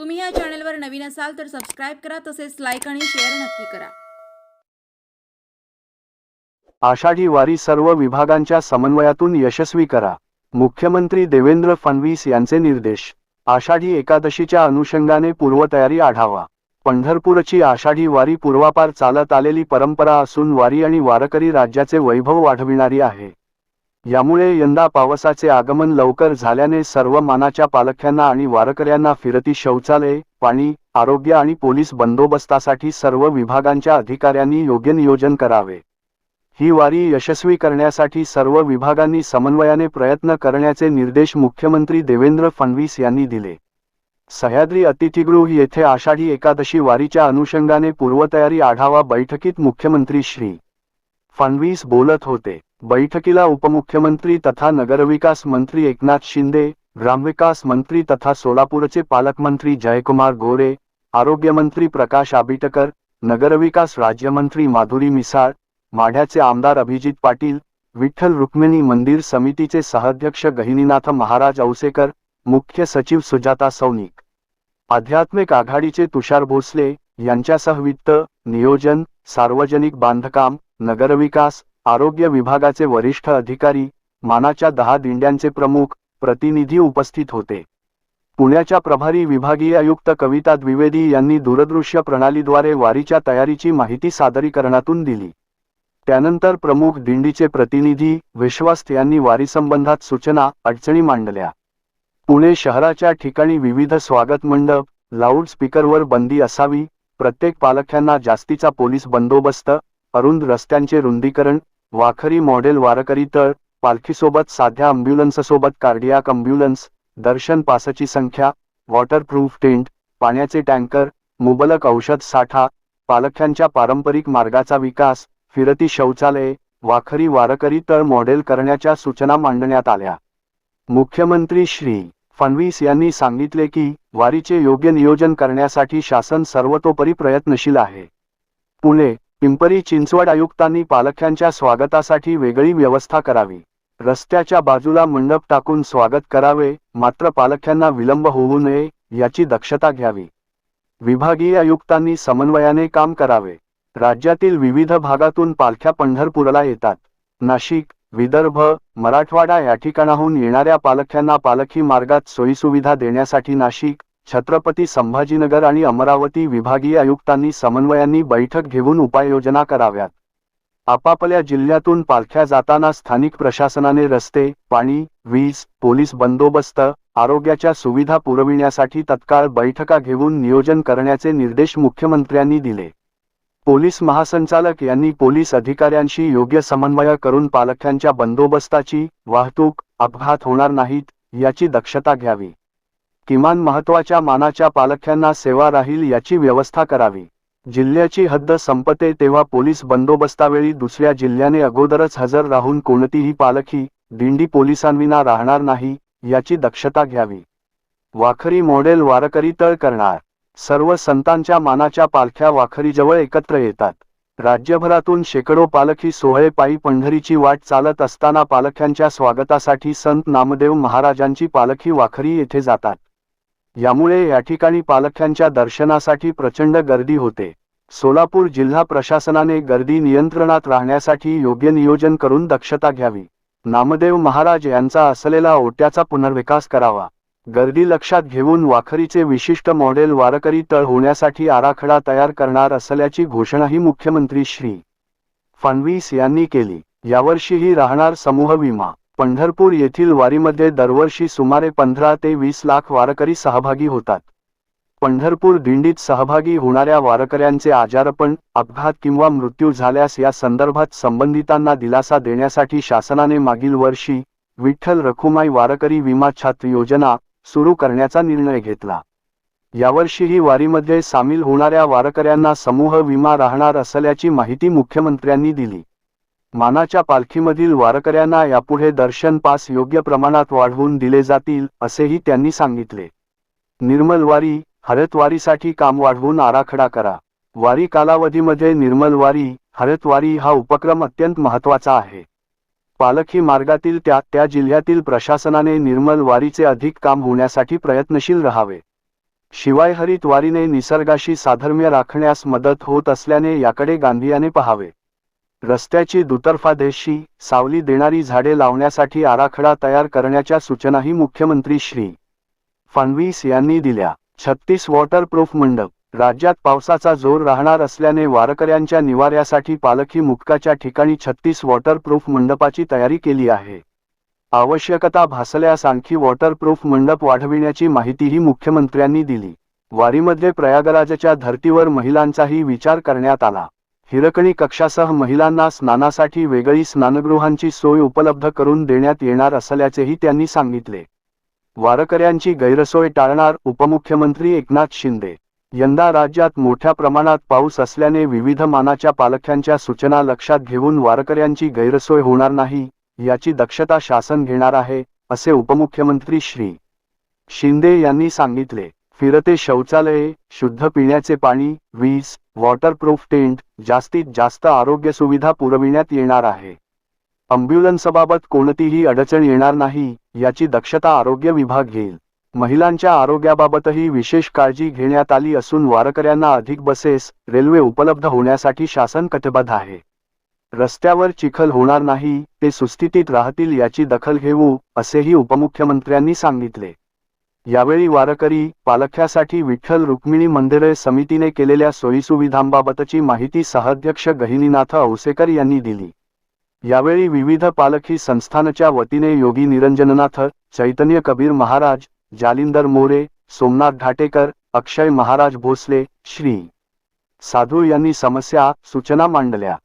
तुम्ही या चॅनलवर नवीन असाल तर सबस्क्राईब करा तसेच लाईक आणि शेअर नक्की करा. आषाढी वारी सर्व विभागांच्या समन्वयातून यशस्वी करा. मुख्यमंत्री देवेंद्र फडणवीस यांचे निर्देश. आषाढी एकादशीच्या अनुषंगाने पूर्वतयारी आढावा. पंढरपूरची आषाढी वारी पूर्वापार चालत आलेली परंपरा असून वारी आणि वारकरी राज्याचे वैभव वाढविणारी आहे. यामुळे यंदा पावसाचे आगमन लवकर झाल्याने सर्व मानाच्या पालख्यांना आणि वारकऱ्यांना फिरती शौचालय पाणी आरोग्य आणि पोलीस बंदोबस्तासाठी सर्व विभागांच्या अधिकाऱ्यांनी योग्य नियोजन करावे. ही वारी यशस्वी करण्यासाठी सर्व विभागांनी समन्वयाने प्रयत्न करण्याचे निर्देश मुख्यमंत्री देवेंद्र फडणवीस यांनी दिले. सह्याद्री अतिथीगृह येथे आषाढी एकादशी वारीच्या अनुषंगाने पूर्वतयारी आढावा बैठकीत मुख्यमंत्री श्री फडणवीस बोलत होते. बैठकीला उपमुख्यमंत्री तथा नगरविकास मंत्री एकनाथ शिंदे ग्रामविकास मंत्री तथा सोलापूरचे पालकमंत्री जयकुमार गोरे आरोग्यमंत्री प्रकाश आबिटकर नगरविकास राज्यमंत्री माधुरी मिसाळ माढ्याचे आमदार अभिजित पाटील विठ्ठल रुक्मिणी मंदिर समितीचे सहाध्यक्ष गहिनीनाथ महाराज औसेकर मुख्य सचिव सुजाता सौनिक. आध्यात्मिक आघाडीचे तुषार भोसले यांच्यासह वित्त नियोजन सार्वजनिक बांधकाम नगरविकास आरोग्य विभागाचे वरिष्ठ अधिकारी मानाच्या दहा दिंड्यांचे प्रमुख प्रतिनिधी उपस्थित होते. पुण्याच्या प्रभारी विभागीय आयुक्त कविता द्विवेदी यांनी दूरदृश्य प्रणालीद्वारे वारीच्या तयारीची माहिती सादरीकरणातून दिली. त्यानंतर प्रमुख दिंडीचे प्रतिनिधी विश्वास्त यांनी वारीसंबंधात सूचना अडचणी मांडल्या. पुणे शहराच्या ठिकाणी विविध स्वागत मंडप लाऊडस्पीकरवर बंदी असावी प्रत्येक पालख्यांना जास्तीचा पोलीस बंदोबस्त अरुंद रस्त्यांचे रुंदीकरण वाखरी मॉडेल वारकरी तळ पालखीसोबत साध्या अम्ब्युलन्ससोबत कार्डियाक अम्ब्युलन्स दर्शन पासची संख्या वॉटरप्रूफ टेंट पाण्याचे टँकर मुबलक औषध साठा पालख्यांच्या पारंपरिक मार्गाचा विकास फिरती शौचालये वाखरी वारकरी तळ मॉडेल करण्याच्या सूचना मांडण्यात आल्या. मुख्यमंत्री श्री फडणवीस यांनी सांगितले की वारीचे योग्य नियोजन करण्यासाठी शासन सर्वतोपरी प्रयत्नशील आहे. पुणे पिंपरी चिंचवड आयुक्तांनी पालख्यांच्या स्वागतासाठी वेगळी व्यवस्था करावी. रस्त्याच्या बाजूला मंडप टाकून स्वागत करावे मात्र पालख्यांना विलंब होऊ नये याची दक्षता घ्यावी. विभागीय आयुक्तांनी समन्वयाने काम करावे. राज्यातील विविध भागातून पालख्या पंढरपूरला येतात. नाशिक विदर्भ मराठवाडा या ठिकाणाहून येणाऱ्या पालख्यांना पालखी मार्गात सोयीसुविधा देण्यासाठी नाशिक छत्रपती संभाजीनगर आणि अमरावती विभागीय आयुक्तांनी समन्वयांनी बैठक घेऊन उपाययोजना कराव्यात. आपापल्या जिल्ह्यातून पालख्या जाताना स्थानिक प्रशासनाने रस्ते पाणी वीज पोलीस बंदोबस्त आरोग्याच्या सुविधा पुरविण्यासाठी तत्काळ बैठका घेऊन नियोजन करण्याचे निर्देश मुख्यमंत्र्यांनी दिले. पोलीस महासंचालक यांनी पोलीस अधिकाऱ्यांशी योग्य समन्वय करून पालख्यांच्या बंदोबस्ताची वाहतूक अपघात होणार नाहीत याची दक्षता घ्यावी. किमान महत्त्वाच्या मानाच्या पालख्यांना सेवा राहील याची व्यवस्था करावी. जिल्ह्याची हद्द संपते तेव्हा पोलीस बंदोबस्तावेळी दुसऱ्या जिल्ह्याने अगोदरच हजर राहून कोणतीही पालखी दिंडी पोलिसांविना राहणार नाही याची दक्षता घ्यावी. वाखरी मॉडेल वारकरी तळ करणार. सर्व संतांच्या मानाच्या पालख्या वाखरीजवळ एकत्र येतात. राज्यभरातून शेकडो पालखी सोहळे पायी पंढरीची वाट चालत असताना पालख्यांच्या स्वागतासाठी संत नामदेव महाराजांची पालखी वाखरी येथे जातात. यामुळे या ठिकाणी पालख्यांच्या दर्शनासाठी प्रचंड गर्दी होते. सोलापूर जिल्हा प्रशासनाने गर्दी नियंत्रणात राहण्यासाठी योग्य नियोजन करून दक्षता घ्यावी. नामदेव महाराज यांचा असलेला ओट्याचा पुनर्विकास करावा. गर्दी लक्षात घेऊन वाखरीचे विशिष्ट मॉडेल वारकरी तळ होण्यासाठी आराखडा तयार करणार असल्याची घोषणाही मुख्यमंत्री श्री फडणवीस यांनी केली. यावर्षीही राहणार समूह विमा. पंढरपूर येथील वारीमध्ये दरवर्षी सुमारे पंधरा ते वीस लाख वारकरी सहभागी होतात. पंढरपूर दिंडीत सहभागी होणाऱ्या वारकऱ्यांचे आजारपण अपघात किंवा मृत्यू झाल्यास या संदर्भात संबंधितांना दिलासा देण्यासाठी शासनाने मागील वर्षी विठ्ठल रखुमाई वारकरी विमा छात्र योजना सुरू करण्याचा निर्णय घेतला. यावर्षीही वारीमध्ये सामील होणाऱ्या वारकऱ्यांना समूह विमा राहणार असल्याची माहिती मुख्यमंत्र्यांनी दिली. मानाच्या पालखीमधील वारकऱ्यांना यापुढे दर्शन पास योग्य प्रमाणात वाढवून दिले जातील असेही त्यांनी सांगितले. निर्मल वारी हरतवारीसाठी काम वाढवून आराखडा करा. वारी कालावधीमध्ये निर्मल वारी हा उपक्रम अत्यंत महत्त्वाचा आहे. पालखी मार्गातील त्या त्या जिल्ह्यातील प्रशासनाने निर्मल वारीचे अधिक काम होण्यासाठी प्रयत्नशील राहावे. शिवाय हरित वारीने निसर्गाशी साधर्म्य राखण्यास मदत होत असल्याने याकडे गांधीयाने पहावे. रस्त्याची दुतर्फा देशी सावली देणारी झाडे लावण्यासाठी आराखडा तयार करण्याच्या सूचनाही मुख्यमंत्री श्री. फडणवीस यांनी दिल्या. छत्तीस वॉटरप्रूफ मंडप. राज्यात पावसाचा जोर राहणार असल्याने वारकऱ्यांच्या निवाऱ्यासाठी पालखी मुक्काच्या ठिकाणी छत्तीस वॉटरप्रूफ मंडपाची तयारी केली आहे. आवश्यकता भासल्यास आणखी वॉटरप्रूफ मंडप वाढविण्याची माहितीही मुख्यमंत्र्यांनी दिली. वारीमध्ये प्रयागराजच्या धर्तीवर महिलांचाही विचार करण्यात आला. हिरकणी कक्षासह महिलांना स्नानासाठी वेगळी स्नानगृहांची सोय उपलब्ध करून देण्यात येणार असल्याचेही त्यांनी सांगितले. वारकऱ्यांची गैरसोय टाळणार उपमुख्यमंत्री एकनाथ शिंदे. यंदा राज्यात मोठ्या प्रमाणात पाऊस असल्याने विविध मानाच्या पालख्यांच्या सूचना लक्षात घेऊन वारकऱ्यांची गैरसोय होणार नाही याची दक्षता शासन घेणार आहे असे उपमुख्यमंत्री श्री. शिंदे यांनी सांगितले. फिरते शौचालये शुद्ध पिण्याचे पाणी वीज वॉटरप्रूफ टेंट जास्तीत जास्त आरोग्य सुविधा पुरविण्यात येणार आहे. अम्ब्युलन्सबाबत कोणतीही अडचण येणार नाही याची दक्षता आरोग्य विभाग घेईल. महिलांच्या आरोग्याबाबतही विशेष काळजी घेण्यात आली असून वारकऱ्यांना अधिक बसेस रेल्वे उपलब्ध होण्यासाठी शासन कटिबद्ध आहे. रस्त्यावर चिखल होणार नाही ते सुस्थितीत राहतील याची दखल घेऊ असेही उपमुख्यमंत्र्यांनी सांगितले. यावेळी वारकरी पालख्यासाठी विठ्ठल रुक्मिणी मंदिरे समितीने केलेल्या सोयीसुविधांबाबतची माहिती सहाध्यक्ष गहिनीनाथ औसेकर यांनी दिली. यावेळी विविध पालखी संस्थानच्या वतीने योगी निरंजननाथ चैतन्य कबीर महाराज जालिंदर मोरे सोमनाथ घाटेकर अक्षय महाराज भोसले श्री साधू यांनी समस्या सूचना मांडल्या.